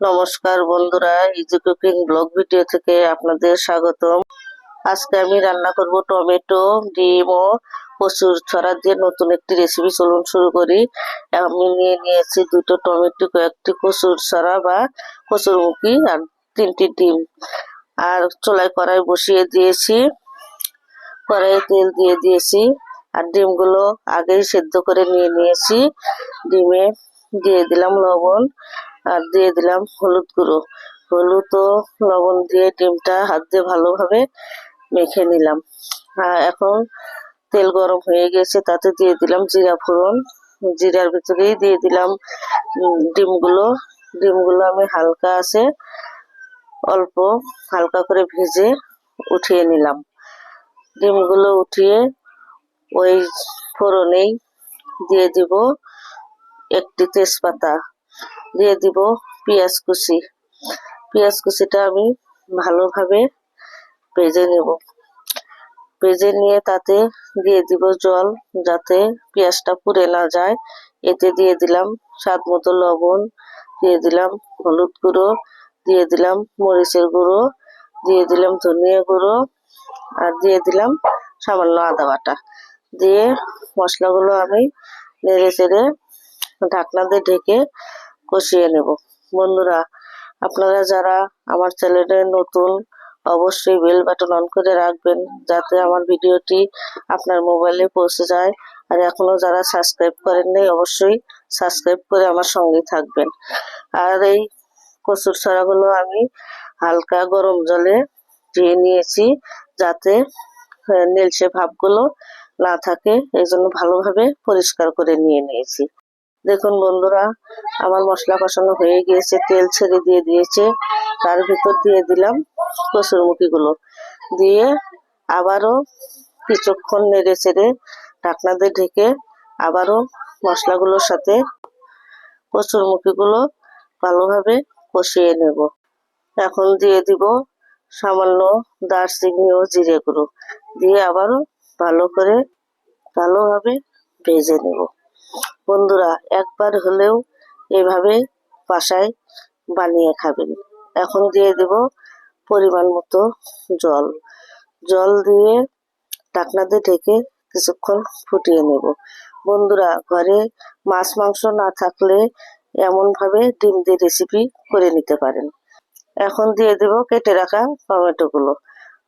নমস্কার বন্ধুরা easy cooking blog video থেকে আপনাদের স্বাগতম। আজকে আমি রান্না করব টমেটো, ডিম ও কচুর ছড়া দিয়ে নতুন একটি রেসিপি চলুন শুরু করি। আমি নিয়ে নিয়েছি দুটো টমেটো, কয়েকটি কচুর ছড়া বা কচুরমুখী আর তিনটি ডিম। আর চোলায় কড়াই বসিয়ে দিয়েছি। কড়াইয়ে তেল দিয়ে দিয়েছি। আর ডিমগুলো আগেই সেদ্ধ করে নিয়ে নিয়েছি। ডিমে দিয়ে দিলাম লবণ। আর দিয়ে দিলাম হলুদ গুঁড়ো। হলুদ ও লবণ দিয়ে ডিমটা হাত দিয়ে ভালোভাবে মেখে নিলাম। আর এখন তেল গরম হয়ে গেছে, তাতে দিয়ে দিলাম জিরা ফোড়ন। জিরার ভিতরেই দিয়ে দিলাম ডিমগুলো। ডিমগুলো আমি হালকা আছে, অল্প হালকা করে ভেজে উঠিয়ে নিলাম। ডিমগুলো উঠিয়ে ওই ফোড়নেই দিয়ে দিব একটি তেজপাতা। দিয়ে দিব পেঁয়াজ কুচি। পেঁয়াজ কুচিটা আমি ভালোভাবে ভেজে নেব। ভেজে নিয়ে তাতে দিয়ে দিব জল যাতে পেঁয়াজটা পুড়ে না যায়। এতে দিয়ে দিলাম স্বাদ মতো লবণ, দিয়ে দিলাম হলুদ গুঁড়ো, দিয়ে দিলাম মরিচের গুঁড়ো, দিয়ে দিলাম ধনিয়া গুঁড়ো আর দিয়ে দিলাম সামান্য আদা বাটা। দিয়ে মশলাগুলো আমি নেড়ে চেড়ে ঢাকনা দিয়ে ঢেকে কষিয়ে নেব। বন্ধুরা, আপনারা যারা আমার চ্যানেলে নতুন, অবশ্যই বেল বাটন অন করে রাখবেন যাতে আমার ভিডিওটি আপনার মোবাইলে পৌঁছে যায়। আর এখনও যারা সাবস্ক্রাইব করেন করেননি অবশ্যই সাবস্ক্রাইব করে আমার সঙ্গেই থাকবেন। আর এই কচুর ছড়াগুলো আমি হালকা গরম জলে ধুয়ে নিয়েছি যাতে নীলচে ভাবগুলো না থাকে। এই জন্য ভালোভাবে পরিষ্কার করে নিয়ে নিয়েছি। দেখুন বন্ধুরা, আমার মশলা কষানো হয়ে গিয়েছে, তেল ছেড়ে দিয়ে দিয়েছে, তার ভিতর দিয়ে দিলাম কসুরমুখীগুলো। দিয়ে আবারও কিছুক্ষণ নেড়ে চেড়ে ঢাকনা দিয়ে ঢেকে আবারও মশলাগুলোর সাথে কচুরমুখীগুলো ভালোভাবে কষিয়ে নেব। এখন দিয়ে দিব সামান্য দারচিনি ও জিরে গুঁড়ো। দিয়ে আবারও ভালো করে ভালোভাবে ভেজে নেব। বন্ধুরা, একবার হলেও এভাবে বাসায় বানিয়ে খাবেন। এখন দিয়ে দেব পরিমাণ মতো জল। জল দিয়ে ঢাকনা দিয়ে ঢেকে কিছুক্ষণ ফুটিয়ে নেব। বন্ধুরা, ঘরে মাছ, মাংস না থাকলে এমনভাবে ডিম দিয়ে রেসিপি করে নিতে পারেন। এখন দিয়ে দেব কেটে রাখা টমেটোগুলো।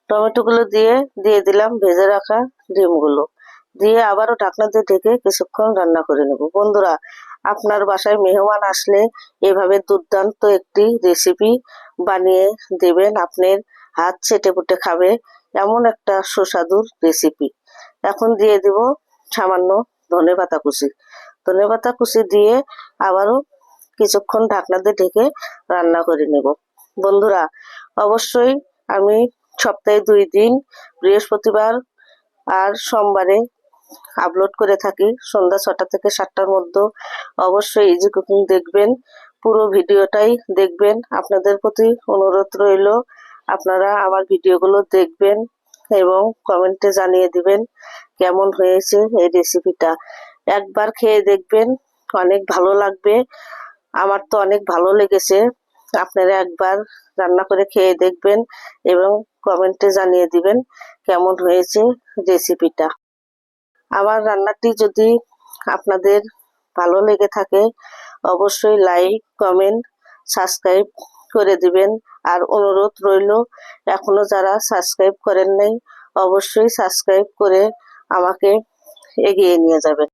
টমেটোগুলো দিয়ে দিয়ে দিলাম ভেজে রাখা ডিমগুলো। দিয়ে আবারও ঢাকনা দিয়ে ঢেকে কিছুক্ষণ রান্না করে নেব। বন্ধুরা, আপনার বাসায় মেহমান আসলে এভাবে দুর্দান্ত একটি রেসিপি বানিয়ে দেবেন। আপনার হাত চেটে পুটে খাবে এমন একটা সুস্বাদুর রেসিপি এখন দিয়ে দিব সামান্য ধনে পাতা কুচি। ধনে পাতা কুচি দিয়ে আবারও কিছুক্ষণ ঢাকনা দিয়ে ঢেকে রান্না করে নেব। বন্ধুরা, অবশ্যই আমি সপ্তাহে দুই দিন বৃহস্পতিবার আর সোমবারে আপলোড করে থাকি। সন্ধ্যা ছটা থেকে সাতটার মধ্যে। অবশ্যই ইজি কুকিং দেখবেন, পুরো ভিডিওটাই দেখবেন। আপনাদের প্রতি অনুরোধ রইল, আপনারা আমার ভিডিওগুলো দেখবেন এবং কমেন্টে জানিয়ে দিবেন কেমন হয়েছে এই রেসিপিটা একবার খেয়ে দেখবেন, অনেক ভালো লাগবে। আমার তো অনেক ভালো লেগেছে। আপনারা একবার রান্না করে খেয়ে দেখবেন এবং কমেন্টে জানিয়ে দিবেন কেমন হয়েছে রেসিপিটা আমার রান্নাটি যদি আপনাদের ভালো লেগে থাকে, অবশ্যই লাইক কমেন্ট সাবস্ক্রাইব করে দিবেন। আর অনুরোধ রইল, এখনও যারা সাবস্ক্রাইব করেন নাই, অবশ্যই সাবস্ক্রাইব করে আমাকে এগিয়ে নিয়ে যাবেন।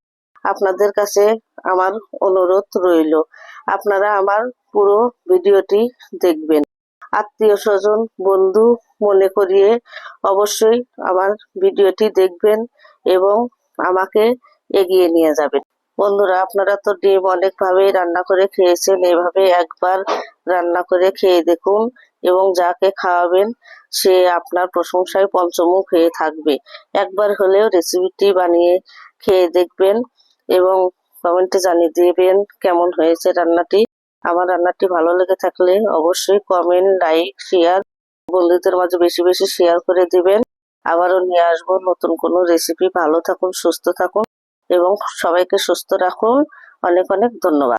আপনাদের কাছে আমার অনুরোধ রইল, আপনারা আমার পুরো ভিডিওটি দেখবেন। আত্মীয় স্বজন, বন্ধু মনে করিয়ে অবশ্যই আমার ভিডিওটি দেখবেন এবং আমাকে এগিয়ে নিয়ে যাবেন। বন্ধুরা, আপনারা তো ডিম অনেকভাবেই রান্না করে খেয়েছেন। এভাবে একবার রান্না করে খেয়ে দেখুন এবং যাকে খাওয়াবেন, সে আপনার প্রশংসায় পঞ্চমুখ হয়ে থাকবে। একবার হলেও রেসিপিটি বানিয়ে খেয়ে দেখবেন এবং কমেন্টে জানিয়ে দেবেন কেমন হয়েছে রান্নাটি। আমার রান্নাটি ভালো লেগে থাকলে অবশ্যই কমেন্ট লাইক শেয়ার বন্ধুদের মাঝে বেশি বেশি শেয়ার করে দিবেন। আবারও নিয়ে আসব। নতুন কোনো রেসিপি ভালো থাকুন, সুস্থ থাকুন এবং সবাইকে সুস্থ রাখুন। অনেক অনেক ধন্যবাদ।